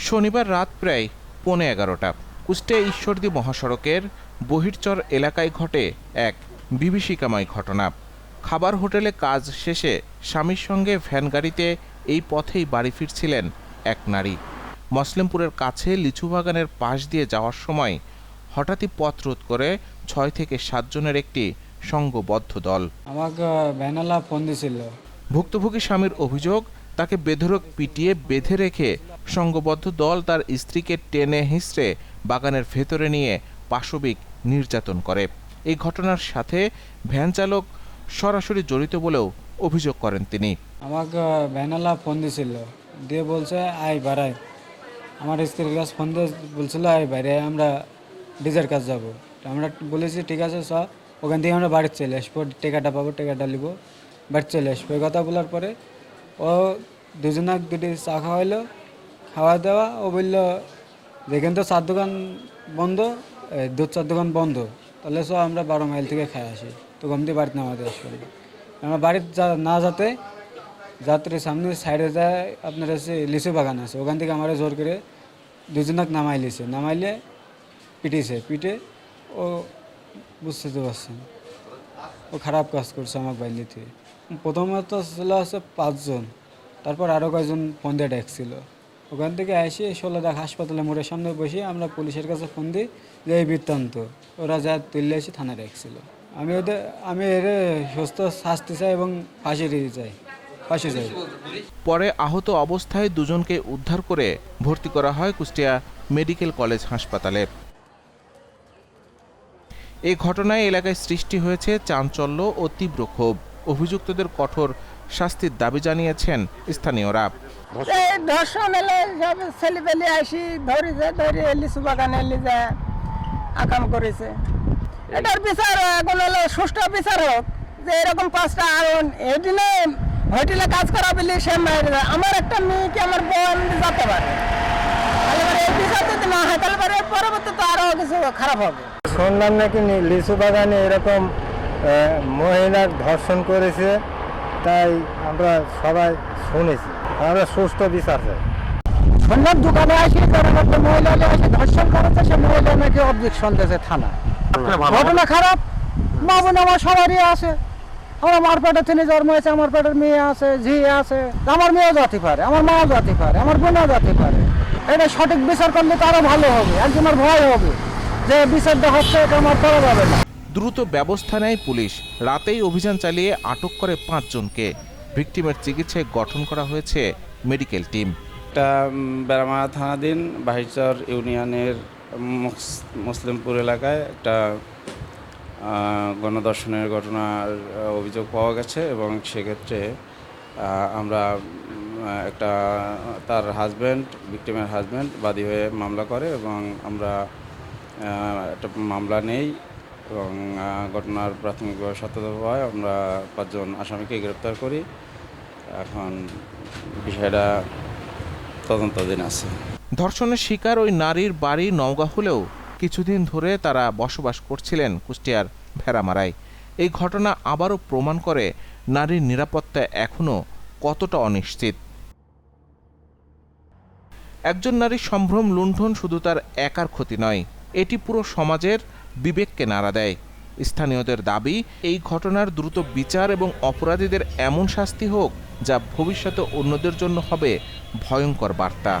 শনিবার রাত প্রায় পৌনে এগারোটা কুষ্টিয়া ঈশ্বরদী মহাসড়কের বহিরচর এলাকায় ঘটে এক বিভীষিকাময় ঘটনা। খাবার হোটেলে কাজ শেষে স্বামীর সঙ্গে ভ্যান গাড়িতে এই পথেই বাড়ি ফিরছিলেন এক নারী। মসলিমপুরের কাছে লিচু বাগানের পাশ দিয়ে যাওয়ার সময় হঠাৎই পথ রোধ করে ছয় থেকে সাতজনের একটি সংঘবদ্ধ দল। আমাকে ভ্যানালা ফোন দিছিল। ভুক্তভোগী স্বামীর অভিযোগ তাকে বেধরক পিটিয়ে বেঁধে রেখে সংঘবদ্ধ দল তার স্ত্রীকে টেনে হিঁচড়ে বাগানের ভেতরে নিয়ে পাশবিক নির্যাতন করে। এই ঘটনার সাথে ভ্যান চালক সরাসরি জড়িত বলেও অভিযোগ করেন তিনি। আমাকে ভ্যানালা ফোন দিছিল। দিয়ে বলছে, আয় বাড়াই আমার স্ত্রীর কাছে ফোন দিয়ে বলছিল, আয় বাইরে, আমরা ডিজের কাজ যাব। আমরা বলেছি, ঠিক আছে স ওখান থেকে আমরা বাড়িতে চলে আসব। টেকাটা পাবো, টেকাটা নিব বাড়িতে চলে আসব। এই কথা বলার পরে ও দুজনাক দুটি চা খাওয়াইলো। খাওয়া দাওয়া ও বলল যেখানে তো, চার দোকান বন্ধ দুধ চার দোকান বন্ধ। তাহলে সব আমরা বারো মাইল থেকে খাই আসি। তো দিয়ে বাড়িতে নামাতে আসব আমরা বাড়িতে না যাতে যাত্রীর সামনে সাইডে যায়, আপনার হচ্ছে লিচু বাগান আছে। ওখান থেকে আমার জোর করে দুজনক নামাই লিছে। নামাইলে পিটিছে। পিটে ও বুঝতে তো পারছেন। ও খারাপ কাজ করছে আমার বাইলিতে প্রথমত ছিল হচ্ছে পাঁচজন। তারপর আরও কয়েকজন ফোন দিয়ে ডাকছিল। ওখান থেকে এসে ষোলোদাক হাসপাতালে মোড়ের সামনে বসে আমরা পুলিশের কাছে ফোন দিই যে, এই বৃত্তান্ত। ওরা যা তুললে এসে থানায় ডাকছিল আমি ওদের, আমি এর সুস্থ শাস্তি চাই এবং ফাঁসি দিতে চাই। ফাঁসি চাই। পরে আহত অবস্থায় দুজনকে উদ্ধার করে ভর্তি করা হয় কুষ্টিয়া মেডিকেল কলেজ হাসপাতালে। এই ঘটনায় এলাকায় সৃষ্টি হয়েছে চাঞ্চল্য ও তীব্র ক্ষোভ। অভিযুক্তদের কঠোর শাস্তির দাবি জানিয়েছেন স্থানীয়রা। ধর্ষণ এলে সব ছেলেপেলে আসি ধরিছে ধরে লিচু বাগানে লিজে আকাম করেছে। এটার বিচার এখন হলো সুষ্ঠু বিচার হোক যে এরকম পাঁচটা আরন এদিনে হোটেলে কাজ করা বলে সে মেরে আমার একটা মেয়েকে আমার বোন যেতে পারে? না হয় তাহলে পরবর্তীতে আরও কিছু খারাপ হবে। শুনলাম নাকি লিচু বাগানে এরকম আহ, মহিলা ধর্ষণ করেছে তাই আমরা সবাই শুনেছি। আমরা সুস্থ বিচার চাই। সন্ধ্যার দোকানে আসি মহিলা এসে ধর্ষণ করেছে সে মহিলা নাকি অবজেকশন দিয়েছে থানা। ঘটনা খারাপ মা বোন আমার সবারই আছে। আমার আমার পেটের থেকে জন্ম হয়েছে আমার পেটের মেয়ে আছে ঝি আছে। আমার মেয়েও যাতে পারে আমার মাও যাতে পারে আমার বোনও যাতে পারে। এটা সঠিক বিচার করলে তো আরও ভালো হবে একজনের ভয় হবে যে বিচারটা হচ্ছে এটা আমার করা যাবে না। দ্রুত ব্যবস্থা নেয় পুলিশ। রাতেই অভিযান চালিয়ে আটক করে পাঁচজনকে। ভিকটিমের চিকিৎসায় গঠন করা হয়েছে মেডিকেল টিম। একটা বেড়ামারা থানাধীন বাহিরচর ইউনিয়নের মুসলিমপুর এলাকায় একটা গণদর্শনের ঘটনার অভিযোগ পাওয়া গেছে এবং সেক্ষেত্রে আমরা একটা, তার হাজব্যান্ড ভিক্টিমের হাজব্যান্ড বাদী হয়ে মামলা করে এবং আমরা একটা মামলা নেই। এবং ঘটনার প্রাথমিকভাবে সত্যতা হয় আমরা পাঁচজন আসামিকে গ্রেপ্তার করি। এখন বিষয়টা তদন্তাধীন আছে। ধর্ষণের শিকার ওই নারীর বাড়ি নওগাঁ হলেও কিছুদিন ধরে তারা বসবাস করছিলেন কুষ্টিয়ার ভেড়ামারায়। এই ঘটনা আবারও প্রমাণ করে নারীর নিরাপত্তা এখনও কতটা অনিশ্চিত। একজন নারীর সম্ভ্রম লুণ্ঠন শুধু তার একার ক্ষতি নয়, এটি পুরো সমাজের বিবেককে নাড়া দেয় স্থানীয়দের দাবি এই ঘটনার দ্রুত বিচার এবং অপরাধীদের এমন শাস্তি হোক যা ভবিষ্যতে অন্যদের জন্য হবে ভয়ঙ্কর বার্তা